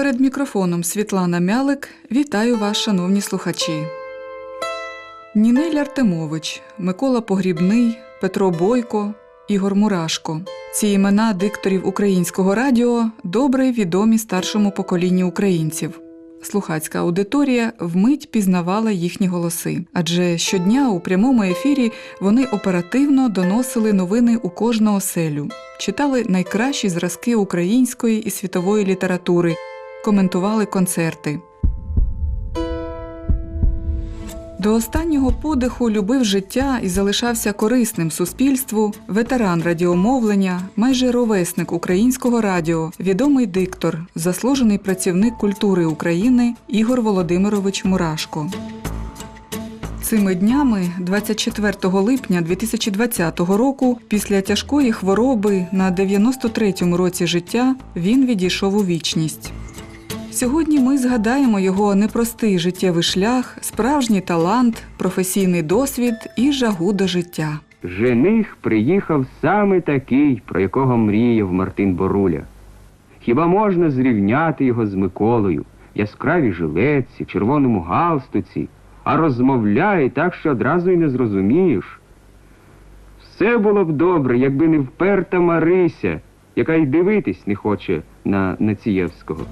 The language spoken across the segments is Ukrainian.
Перед мікрофоном Світлана Мялик. Вітаю вас, шановні слухачі. Нінель Артемович, Микола Погрібний, Петро Бойко, Ігор Мурашко. Ці імена дикторів українського радіо добре відомі старшому поколінню українців. Слухацька аудиторія вмить пізнавала їхні голоси, адже щодня у прямому ефірі вони оперативно доносили новини у кожну оселю, читали найкращі зразки української і світової літератури, коментували концерти. До останнього подиху любив життя і залишався корисним суспільству, ветеран радіомовлення, майже ровесник українського радіо, відомий диктор, заслужений працівник культури України Ігор Володимирович Мурашко. Цими днями, 24 липня 2020 року, після тяжкої хвороби на 93-му році життя він відійшов у вічність. Сьогодні ми згадаємо його непростий життєвий шлях, справжній талант, професійний досвід і жагу до життя. Жених приїхав саме такий, про якого мріяв Мартин Боруля. Хіба можна зрівняти його з Миколою, яскраві жилетці, червоному галстуці, а розмовляє так, що одразу й не зрозумієш. Все було б добре, якби не вперта Марися, яка й дивитись не хоче на Націєвського.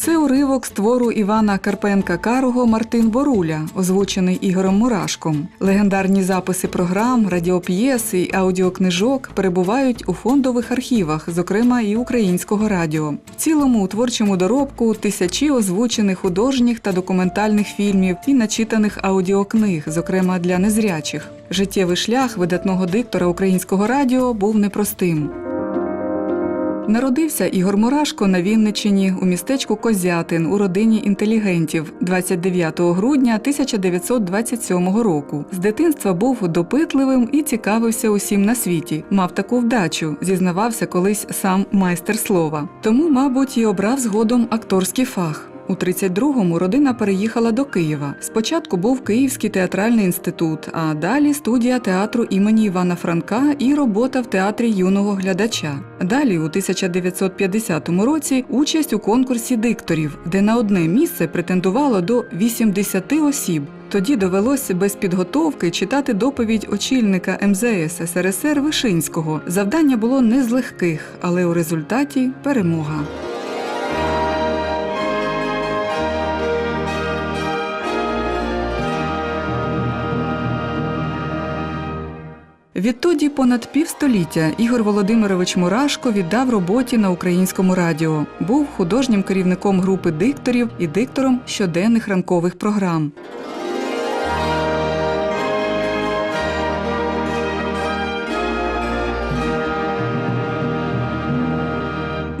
Це уривок з твору Івана Карпенка Карого Мартин Боруля, озвучений Ігорем Мурашком. Легендарні записи програм, радіоп'єси і аудіокнижок перебувають у фондових архівах, зокрема і українського радіо. В цілому у творчому доробку тисячі озвучених художніх та документальних фільмів і начитаних аудіокниг, зокрема для незрячих. Життєвий шлях видатного диктора українського радіо був непростим. Народився Ігор Мурашко на Вінничині у містечку Козятин у родині інтелігентів 29 грудня 1927 року. З дитинства був допитливим і цікавився усім на світі. Мав таку вдачу, зізнавався колись сам майстер слова. Тому, мабуть, і обрав згодом акторський фах. У 32-му родина переїхала до Києва. Спочатку був Київський театральний інститут, а далі студія театру імені Івана Франка і робота в театрі юного глядача. Далі, у 1950 році, участь у конкурсі дикторів, де на одне місце претендувало до 80 осіб. Тоді довелося без підготовки читати доповідь очільника МЗС СРСР Вишинського. Завдання було не з легких, але у результаті перемога. Відтоді понад півстоліття Ігор Володимирович Мурашко віддав роботі на українському радіо. Був художнім керівником групи дикторів і диктором щоденних ранкових програм.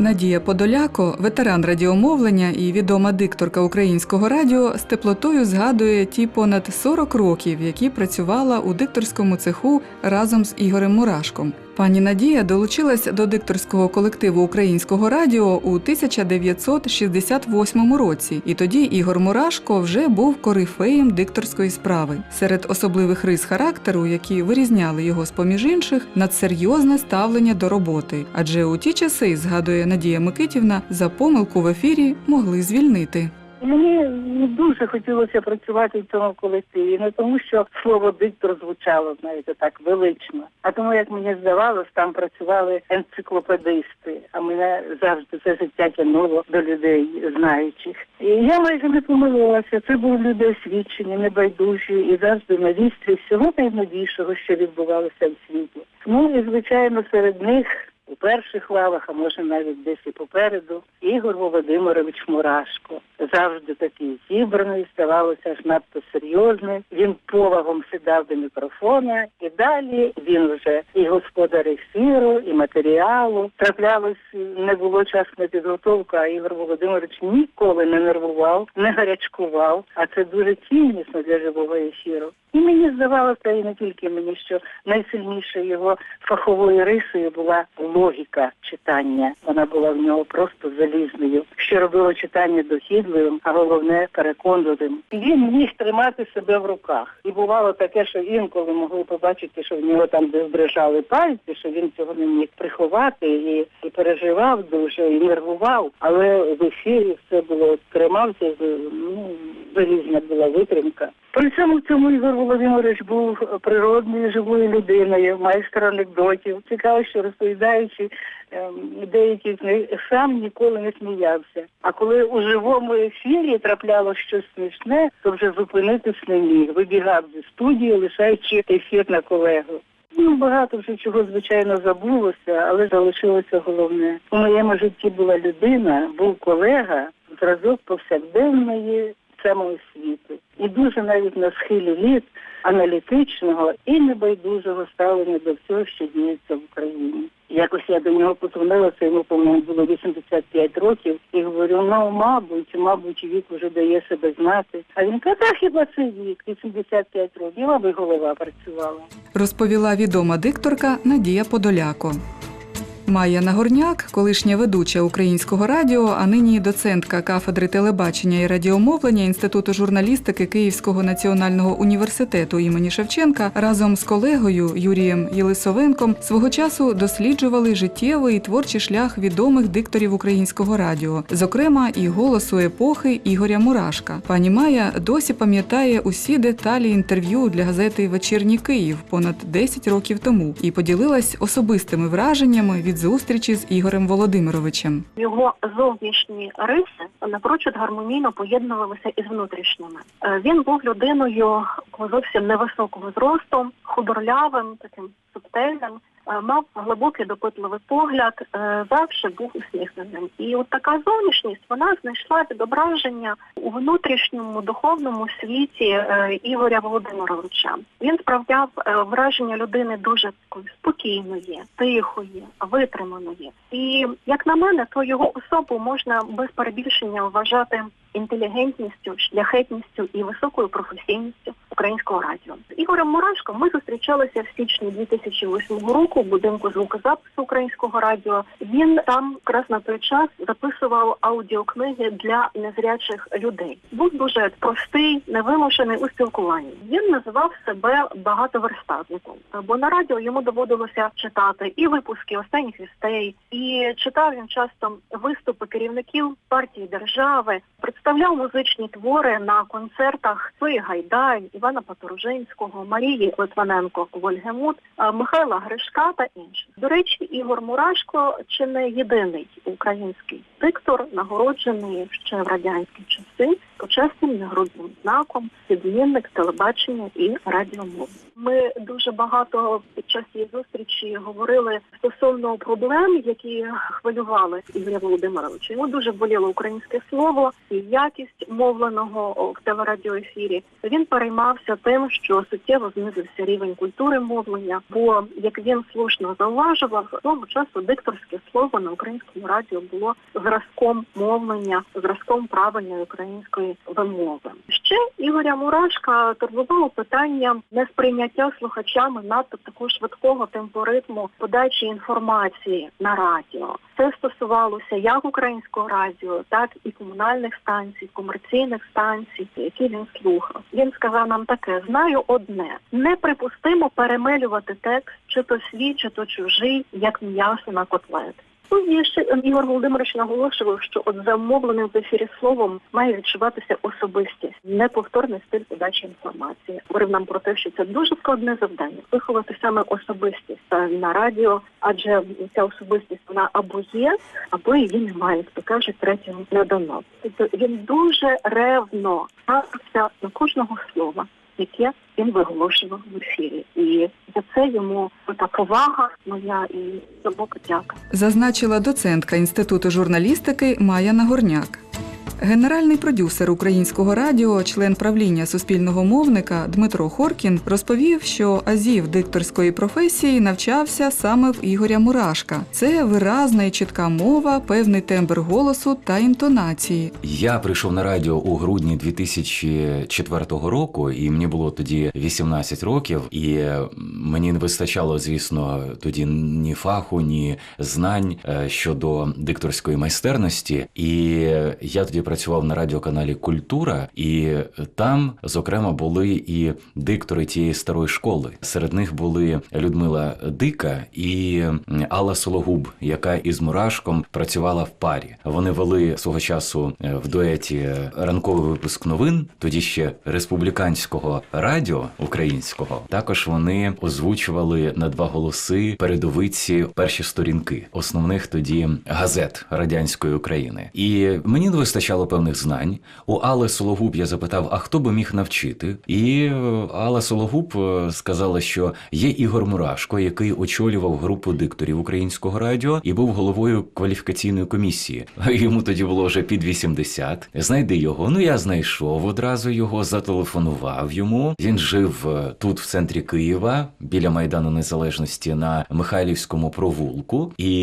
Надія Подоляко, ветеран радіомовлення і відома дикторка українського радіо, з теплотою згадує ті понад 40 років, які працювала у дикторському цеху разом з Ігорем Мурашком. Пані Надія долучилась до дикторського колективу українського радіо у 1968 році, і тоді Ігор Мурашко вже був корифеєм дикторської справи. Серед особливих рис характеру, які вирізняли його з поміж інших, надсерйозне ставлення до роботи. Адже у ті часи, згадує Надія Микитівна, за помилку в ефірі могли звільнити. Мені не дуже хотілося працювати в цьому колективі, не тому, що слово диктор звучало, знаєте, так велично, а тому, як мені здавалось, там працювали енциклопедисти, а мене завжди це життя тянуло до людей знаючих. І я майже не помилилася. Це були люди освічені, небайдужі і завжди на вістрі всього найновішого, що відбувалося в світі. Ну і звичайно, серед них. У перших лавах, а може навіть десь і попереду, Ігор Володимирович Мурашко. Завжди такий зібраний, ставалося аж надто серйозний. Він повагом сідав до мікрофона, далі він вже і господар ефіру, і матеріалу. Траплялось, не було часу на підготовку, а Ігор Володимирович ніколи не нервував, не гарячкував, а це дуже ціннісно для живого ефіру. І мені здавалося, і не тільки мені, що найсильнішою його фаховою рисою була логіка читання. Вона була в нього просто залізною, що робило читання дохідним, вродливим, а головне переконливим. Він міг тримати себе в руках. І бувало таке, що інколи могли побачити, що в нього там десь дрижали пальці, що він цього не міг приховати і, і переживав дуже, і нервував. Але в ефірі все було тримався, ну залізна була витримка. При цьому в цьому Ігор Володимирович був природною живою людиною, майстер анекдотів. Цікаво, що розповідаючи ем, деякі з них сам ніколи не сміявся. А коли у живому ефірі трапляло щось смішне, то вже зупинитись не міг. Вибігав зі студії, лишаючи ефір на колегу. Ну, багато вже чого, звичайно, забулося, але залишилося головне. У моєму житті була людина, був колега, зразок повсякденної самоосвіти. І дуже навіть на схилі літ аналітичного і небайдужого ставлення до всього, що діється в Україні. Якось я до нього подзвонила, це йому, по-моєму, було 85 років, і говорю, ну, мабуть, мабуть, вік вже дає себе знати. А він каже, та хіба це вік, 85 років, аби голова працювала. розповіла відома дикторка Надія Подоляко. Майя Нагорняк, колишня ведуча українського радіо, а нині доцентка кафедри телебачення і радіомовлення Інституту журналістики Київського національного університету імені Шевченка, разом з колегою Юрієм Єлисовенком свого часу досліджували життєвий і творчий шлях відомих дикторів українського радіо, зокрема і голосу епохи Ігоря Мурашка. Пані Майя досі пам'ятає усі деталі інтерв'ю для газети Вечірній Київ понад 10 років тому і поділилась особистими враженнями від зустрічі з Ігорем Володимировичем. Його зовнішні риси напрочуд гармонійно поєднувалися із внутрішніми. Е, Він був людиною зовсім невисокого зросту, худорлявим, таким субтильним, е, мав глибокий допитливий погляд, е, завжди був усміхненим. І от така зовнішність вона знайшла відображення у внутрішньому духовному світі е, Ігоря Володимировича. Він справляв е, враження людини дуже спокійної, тихої, витриманої. І як на мене, то його особу можна без перебільшення вважати інтелігентністю, шляхетністю і високою професійністю українського радіо. З Ігорем Мурашко ми зустрічалися в січні 2008 року в будинку звукозапису українського радіо. Він там якраз на той час записував аудіокниги для незрячих людей. Був дуже простий, невимушений у спілкуванні. Він називав себе багатоверстатником, бо на радіо йому доводилося читати і випуски останніх вістей, і читав він часто виступи керівників партії держави, представляв музичні твори на концертах Сої Гайдай, Івана Паторожинського, Марії Литвиненко, Вольгемут, е, Михайла Гришка та інших. До речі, Ігор Мурашко чи не єдиний український диктор, нагороджений ще в радянські часи почесним нагрудним знаком відмінник телебачення і радіомови. Ми дуже багато під час її зустрічі говорили стосовно проблем, які хвилювали Ігоря Володимировича. Йому дуже боліло українське слово і якість мовленого в телерадіоефірі. Він переймався тим, що суттєво знизився рівень культури мовлення. Бо як він слушно зауважував, того часу дикторське слово на українському радіо було зразком мовлення, зразком правильної української вимови. Ще Ігоря Мурашка турбувало питання несприйняття слухачами надто такого швидкого темпоритму подачі інформації на радіо. Це стосувалося як українського радіо, так і комунальних станцій, комерційних станцій, які він слухав. Він сказав нам таке: знаю одне: неприпустимо перемелювати текст, чи то свій, чи то чужий, як м'ясо на котлет. Ну, і ще Ігор Володимирович наголошував, що от замовленим в ефірі словом має відчуватися особистість, неповторний стиль подачі інформації. Говорив нам про те, що це дуже складне завдання виховати саме особистість на радіо, адже ця особистість вона або є, або її немає. То кажуть, третього не дано. Тобто він дуже ревно ставився до кожного слова яке він виголошував в ефірі, і за це йому та повага моя і глибока дяка. зазначила доцентка Інституту журналістики Майя Нагорняк. Генеральний продюсер українського радіо, член правління суспільного мовника Дмитро Хоркін розповів, що азів дикторської професії навчався саме в Ігоря Мурашка. Це виразна і чітка мова, певний тембр голосу та інтонації. Я прийшов на радіо у грудні 2004 року, і мені було тоді 18 років, і мені не вистачало, звісно, тоді ні фаху, ні знань е, щодо дикторської майстерності. І я тоді тоді працював на радіоканалі Культура, і там, зокрема, були і диктори тієї старої школи. Серед них були Людмила Дика і Алла Сологуб, яка із Мурашком працювала в парі. Вони вели свого часу е, в дуеті ранковий випуск новин, тоді ще республіканського радіо українського. Також вони озвучували на два голоси передовиці перші сторінки основних тоді газет радянської України. І мені не вистачало певних знань. У Алли Сологуб я запитав, а хто би міг навчити? І е, Алла Сологуб е, сказала, що є Ігор Мурашко, який очолював групу дикторів українського радіо і був головою кваліфікаційної комісії. Йому тоді було вже під 80. Знайди його. Ну я знайшов одразу його, зателефонував йому. Він жив е, тут, в центрі Києва, біля Майдану Незалежності на Михайлівському провулку. І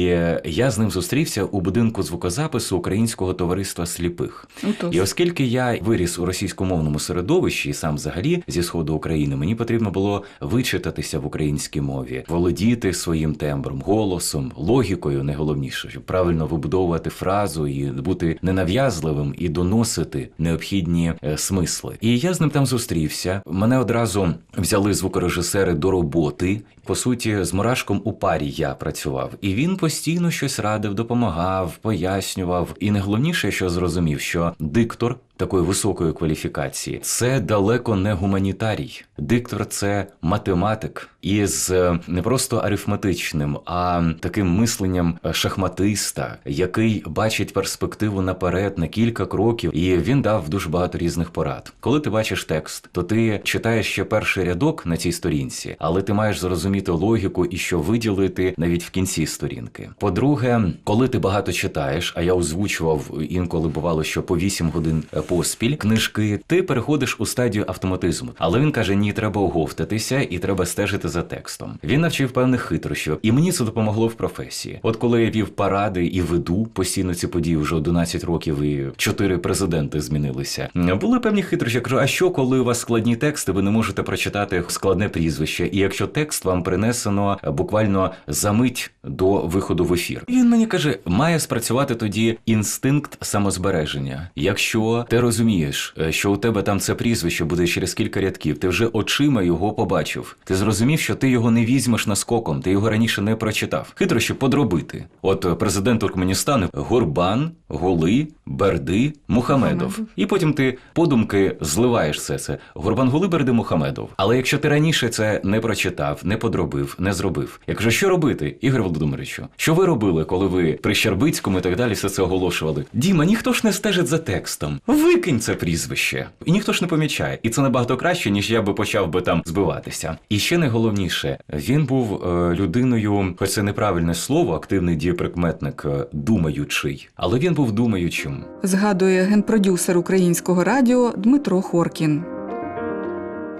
я з ним зустрівся у будинку звукозапису Українського товариства сліпих. Отож. І оскільки я виріс у російськомовному середовищі і сам взагалі зі сходу України, мені потрібно було вичитатися в українській мові, володіти своїм тембром, голосом, логікою, найголовніше, щоб правильно вибудовувати фразу і бути ненав'язливим і доносити необхідні е, смисли. І я з ним там зустрівся. Мене одразу взяли звукорежисери до роботи. По суті, з Мурашком у парі я працював, і він постійно щось радив, допомагав, пояснював. І найголовніше, що зрозумів, що диктор такої високої кваліфікації це далеко не гуманітарій. Диктор це математик із е, не просто арифметичним, а таким мисленням е, шахматиста, який бачить перспективу наперед на кілька кроків, і він дав дуже багато різних порад. Коли ти бачиш текст, то ти читаєш ще перший рядок на цій сторінці, але ти маєш зрозуміти логіку і що виділити навіть в кінці сторінки. По-друге, коли ти багато читаєш, а я озвучував інколи бувало, що по 8 годин е, поспіль книжки, ти переходиш у стадію автоматизму. Але він каже: ні, треба оговтатися і треба стежити за текстом. Він навчив певних хитрощів, і мені це допомогло в професії. От коли я вів паради і веду постійно ці події вже 11 років, і чотири президенти змінилися. Були певні хитрощі. Я кажу, а що, коли у вас складні тексти, ви не можете прочитати складне прізвище, і якщо текст вам принесено буквально за мить до виходу в ефір. І Він мені каже, має спрацювати тоді інстинкт самозбереження. Якщо ти розумієш, е, що у тебе там це прізвище буде через кілька рядків, ти вже очима його побачив. Ти зрозумів, що ти його не візьмеш наскоком, ти його раніше не прочитав. Хитро Хитрощі подробити. От е, президент Туркменістану Гурбан, Голи, Берди, Мухамедов. І потім ти подумки зливаєш все це. Гурбангули Берди Мухамедов. Але якщо ти раніше це не прочитав, не подробив, не зробив. Я кажу, що робити, Ігор Володимировичу? Що ви робили, коли ви при Щербицькому і так далі все це оголошували? Діма, ніхто ж не стежить за текстом. Викинь це прізвище. І ніхто ж не помічає. І це набагато краще, ніж я би почав би там збиватися. І ще найголовніше, він був е, людиною, хоч це неправильне слово, активний дієприкметник, е, думаючий, але він був думаючим. Згадує генпродюсер українського радіо Дмитро Хоркін.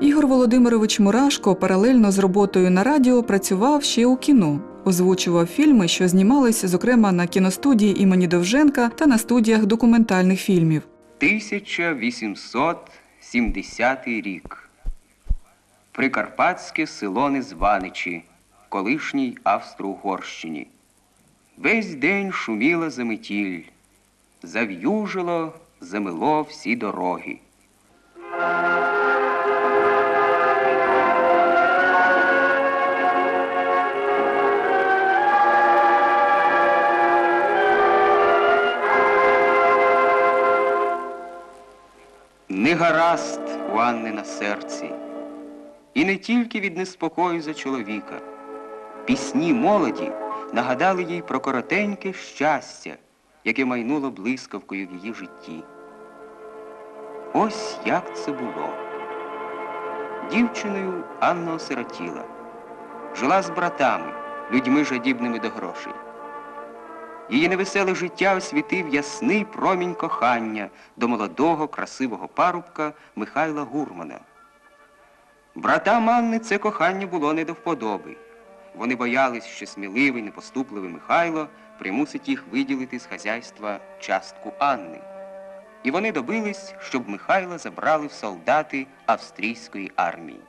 Ігор Володимирович Мурашко паралельно з роботою на радіо працював ще у кіно. Озвучував фільми, що знімалися, зокрема, на кіностудії імені Довженка та на студіях документальних фільмів. 1870 рік. Прикарпатське село Незваничі, колишній Австро-Угорщині. Весь день шуміла заметіль, зав'южило, замило всі дороги. Гаразд у Анни на серці, і не тільки від неспокою за чоловіка. Пісні молоді нагадали їй про коротеньке щастя, яке майнуло блискавкою в її житті. Ось як це було. Дівчиною Анна осиротіла, жила з братами, людьми жадібними до грошей. Її невеселе життя освітив ясний промінь кохання до молодого, красивого парубка Михайла Гурмана. Братам Анни це кохання було не до вподоби. Вони боялись, що сміливий, непоступливий Михайло примусить їх виділити з хазяйства частку Анни. І вони добились, щоб Михайла забрали в солдати австрійської армії.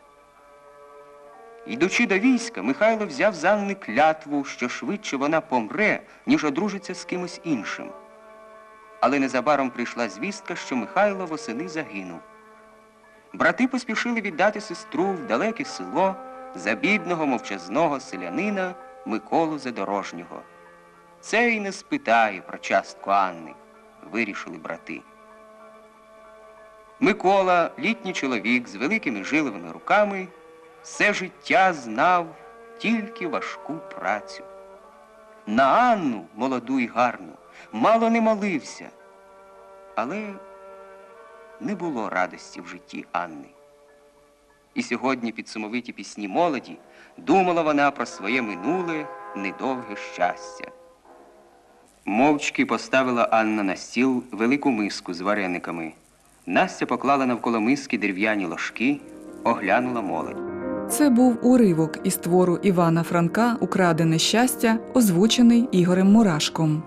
Йдучи до війська, Михайло взяв з Анни клятву, що швидше вона помре, ніж одружиться з кимось іншим. Але незабаром прийшла звістка, що Михайло восени загинув. Брати поспішили віддати сестру в далеке село за бідного мовчазного селянина Миколу Задорожнього. Це й не спитає про частку Анни, вирішили брати. Микола, літній чоловік з великими жиловими руками, все життя знав тільки важку працю. На Анну, молоду й гарну, мало не молився, але не було радості в житті Анни. І сьогодні під сумовиті пісні молоді думала вона про своє минуле недовге щастя. Мовчки поставила Анна на стіл велику миску з варениками. Настя поклала навколо миски дерев'яні ложки, оглянула молодь. Це був уривок із твору Івана Франка Украдене щастя, озвучений Ігорем Мурашком.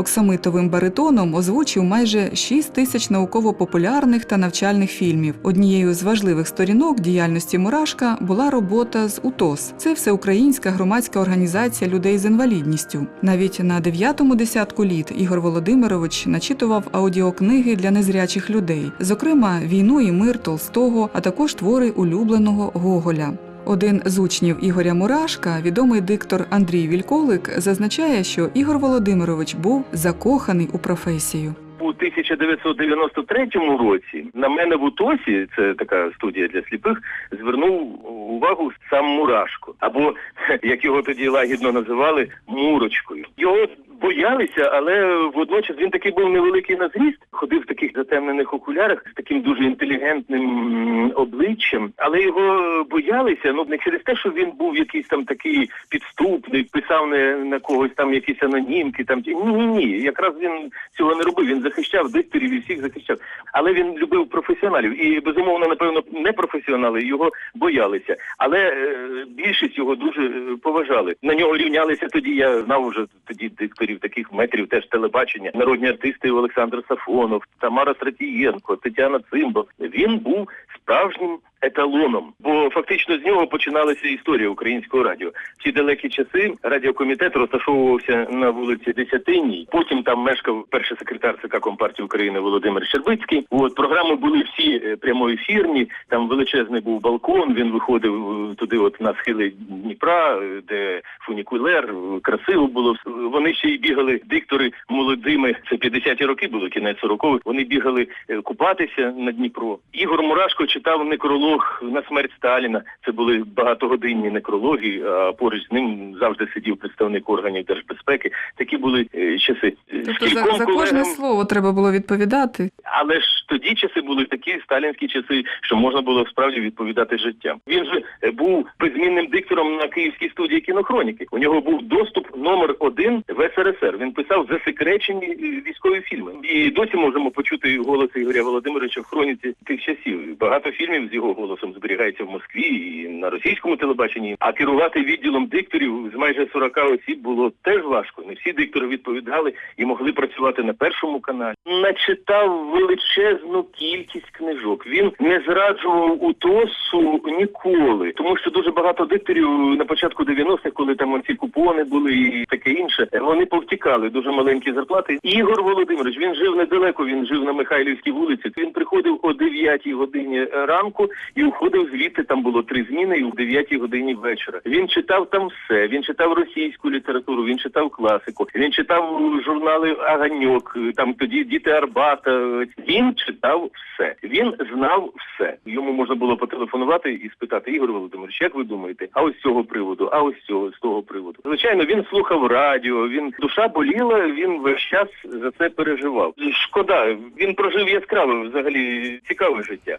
Оксамитовим баритоном озвучив майже 6 тисяч науково-популярних та навчальних фільмів. Однією з важливих сторінок діяльності Мурашка була робота з УТОС. Це всеукраїнська громадська організація людей з інвалідністю. Навіть на дев'ятому десятку літ Ігор Володимирович начитував аудіокниги для незрячих людей, зокрема Війну і мир Толстого, а також твори улюбленого Гоголя. Один з учнів Ігоря Мурашка, відомий диктор Андрій Вільколик, зазначає, що Ігор Володимирович був закоханий у професію. У 1993 році на мене в УТОСі, це така студія для сліпих, звернув увагу сам Мурашко, або як його тоді лагідно називали, Мурочкою. Його боялися, але водночас він такий був невеликий на зріст, ходив в таких затемнених окулярах з таким дуже інтелігентним обличчям, але його боялися, ну не через те, що він був якийсь там такий підступний, писав не на когось там якісь анонімки. Там ні, ні, ні. Якраз він цього не робив. Він захищав дикторів і всіх захищав. Але він любив професіоналів і безумовно, напевно, не професіонали його боялися. Але е, більшість його дуже е, поважали. На нього рівнялися тоді. Я знав вже тоді дикторів таких метрів, теж телебачення. Народні артисти Олександр Сафонов, Тамара Стратієнко, Тетяна Цимбо. Він був справжнім еталоном, бо фактично з нього починалася історія українського радіо. В ті далекі часи радіокомітет розташовувався на вулиці Десятинній. Потім там мешкав перший секретар ЦК Компартії України Володимир Щербицький. От програми були всі е, прямоефірні. Там величезний був балкон. Він виходив е, туди, от на схили Дніпра, е, де фунікулер, красиво було. Вони ще й бігали диктори молодими. Це 50-ті роки було кінець 40-х. Вони бігали купатися на Дніпро. Ігор Мурашко читав некролог на смерть Сталіна. Це були багатогодинні некрологи. А поруч з ним завжди сидів представник органів держбезпеки. Такі були е, часи. Тобто за, за кожне колегам- слово треба було відповідати. але ж тоді часи були такі сталінські часи, що можна було справді відповідати життям. Він же е, був беззмінним диктором на київській студії кінохроніки. У нього був доступ номер один в СРСР. Він писав засекречені е, військові фільми. І досі можемо почути голос Ігоря Володимировича в хроніці тих часів. Багато фільмів з його голосом зберігається в Москві і на російському телебаченні. А керувати відділом дикторів з майже 40 осіб було теж важко. Не всі диктори відповідали і могли працювати на першому каналі. Начитав величезну кількість книжок. Він не зраджував УТОСу ніколи, тому що дуже багато дикторів на початку 90-х, коли там оці купони були і таке інше, вони повтікали дуже маленькі зарплати. Ігор Володимирович він жив недалеко. Він жив на Михайлівській вулиці. Він приходив о 9 годині ранку і уходив звідти. Там було три зміни, і о 9 годині вечора. Він читав там все. Він читав російську літературу, він читав класику, він читав журнали Аганьок. Там тоді діти Арбата. Він читав все. Він знав все. Йому можна було потелефонувати і спитати Ігор Володимирович, як ви думаєте? А ось цього приводу, а ось цього з того приводу. Звичайно, він слухав радіо. Він душа боліла. Він весь час за це переживав. Шкода, він прожив яскраве, взагалі цікаве життя.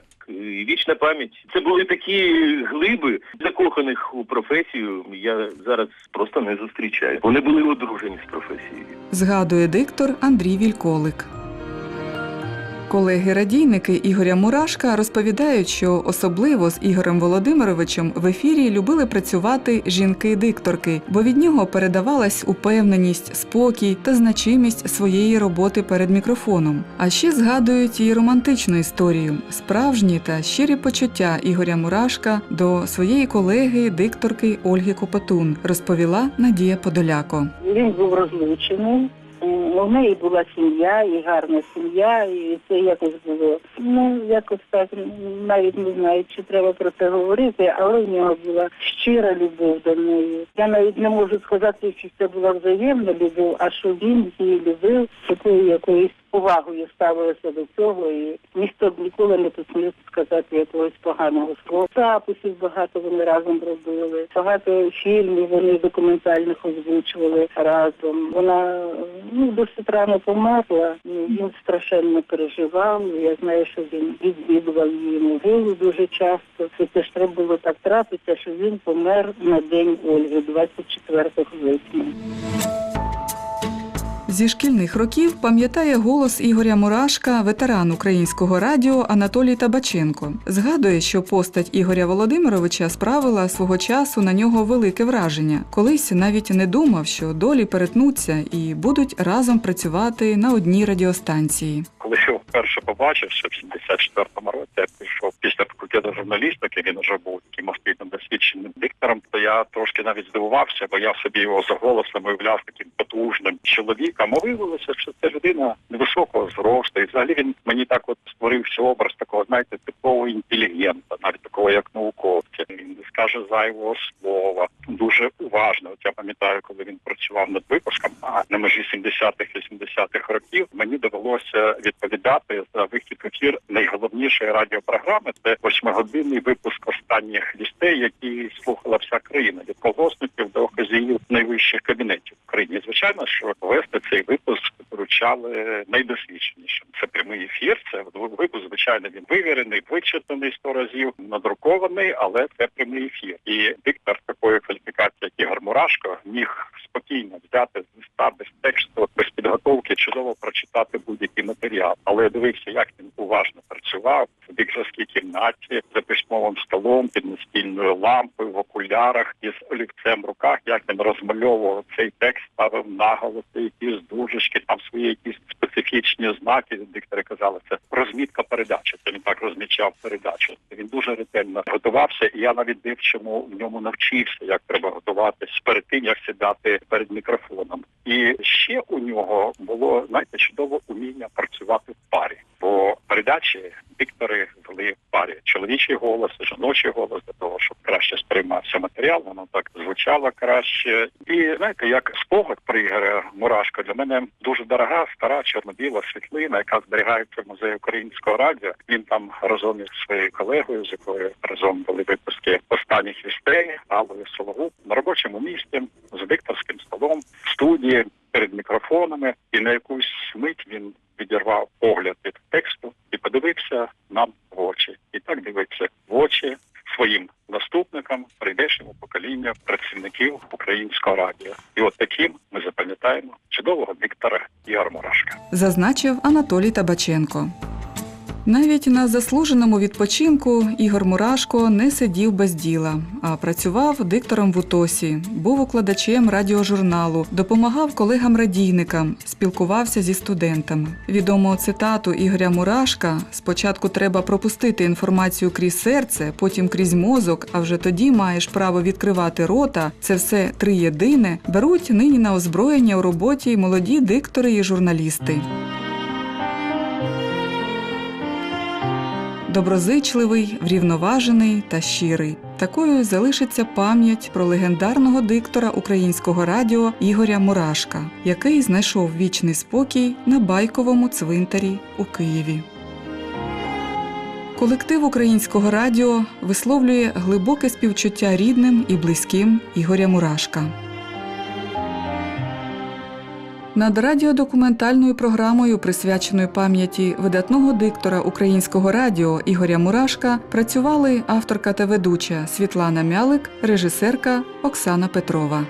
Вічна пам'ять. Це були такі глиби закоханих у професію. Я зараз просто не зустрічаю. Вони були одружені з професією. Згадує диктор Андрій Вільколик. Колеги-радійники Ігоря Мурашка розповідають, що особливо з Ігорем Володимировичем в ефірі любили працювати жінки-дикторки, бо від нього передавалась упевненість, спокій та значимість своєї роботи перед мікрофоном. А ще згадують і романтичну історію, справжні та щирі почуття Ігоря Мурашка до своєї колеги, дикторки Ольги Копотун, розповіла Надія Подоляко. Він був розлучений. Ну, в неї була сім'я, і гарна сім'я, і це якось було. Ну, якось так, навіть не знаю, чи треба про це говорити, але в нього була щира любов до неї. Я навіть не можу сказати, чи це була взаємна любов, а що він її любив, такою якоюсь повагою ставилося до цього, і ніхто ніколи не посмів сказати якогось поганого слова. Записів багато вони разом робили, багато фільмів вони документальних озвучували разом. Вона ну досить рано померла. Він страшенно переживав. Я знаю, що він відвідував її могилу дуже часто. Це теж треба було так трапитися, що він помер на день Ольги, 24 липня. Зі шкільних років пам'ятає голос Ігоря Мурашка, ветеран українського радіо Анатолій Табаченко. Згадує, що постать Ігоря Володимировича справила свого часу на нього велике враження. Колись навіть не думав, що долі перетнуться і будуть разом працювати на одній радіостанції. коли я його вперше побачив, ще в 74-му році я прийшов після факультету журналістики, він вже був таким освітньо досвідченим диктором, то я трошки навіть здивувався, бо я собі його за голосом уявляв таким потужним чоловіком. А виявилося, що це людина невисокого зросту. І взагалі він мені так от створився образ такого, знаєте, типового інтелігента, навіть такого як науковця. Він не скаже зайвого слова, дуже уважно. От я пам'ятаю, коли він працював над випуском, а на межі 70-х 80-х років мені довелося відповідати за вихід в ефір найголовнішої радіопрограми. Це восьмигодинний випуск останніх лістей, які слухала вся країна від колгоспників до хазіїв найвищих кабінетів в країні. Звичайно, що вести цей випуск вручали найдосвідченішим. Це прямий ефір. Це випуск, звичайно, він вивірений, вичитаний сто разів, надрукований, але це прямий ефір. І диктор такої кваліфікації, як Ігор Мурашко, міг спокійно взяти з листа без тексту, без підготовки, чудово прочитати будь-який матеріал. Але дивився, як він уважно працював в дикторській кімнаті за письмовим столом під настільною лампою в окулярах із олівцем в руках, як він розмальовував цей текст, ставив наголоси, якісь дужечки, там свої якісь специфічні знаки. Диктори казали, це розмітка передачі. Це він так розмічав передачу. Він дуже ретельно готувався, і я навіть дивчому в ньому навчився, як треба готуватись перед тим, як сідати перед мікрофоном. І ще у нього було знаєте чудове уміння працювати в парі. Бо передачі диктори вели в парі чоловічий голос, жіночий голос для того, щоб краще сприймався матеріал, воно так звучало краще. І знаєте, як спогад про Ігоря Мурашко для мене дуже дорога, стара чорно-біла світлина, яка зберігається в музеї українського радіо. Він там разом із своєю колегою, з якою разом були випуски останніх вістей, Аллою Сологуб, на робочому місці з дикторським столом студії перед мікрофонами, і на якусь мить він відірвав погляд від тексту і подивився нам в очі. І так дивиться в очі своїм наступникам, прийдешньому поколінню працівників українського радіо. І от таким ми запам'ятаємо чудового диктора Ігоря Мурашка. зазначив Анатолій Табаченко. Навіть на заслуженому відпочинку Ігор Мурашко не сидів без діла, а працював диктором в УТОСі, був укладачем радіожурналу, допомагав колегам-радійникам, спілкувався зі студентами. Відому цитату Ігоря Мурашка: спочатку треба пропустити інформацію крізь серце, потім крізь мозок, а вже тоді маєш право відкривати рота. Це все три єдине беруть нині на озброєння у роботі молоді диктори і журналісти. Доброзичливий, врівноважений та щирий. Такою залишиться пам'ять про легендарного диктора українського радіо Ігоря Мурашка, який знайшов вічний спокій на байковому цвинтарі у Києві. Колектив українського радіо висловлює глибоке співчуття рідним і близьким Ігоря Мурашка. Над радіодокументальною програмою, присвяченою пам'яті видатного диктора українського радіо Ігоря Мурашка, працювали авторка та ведуча Світлана Мялик, режисерка Оксана Петрова.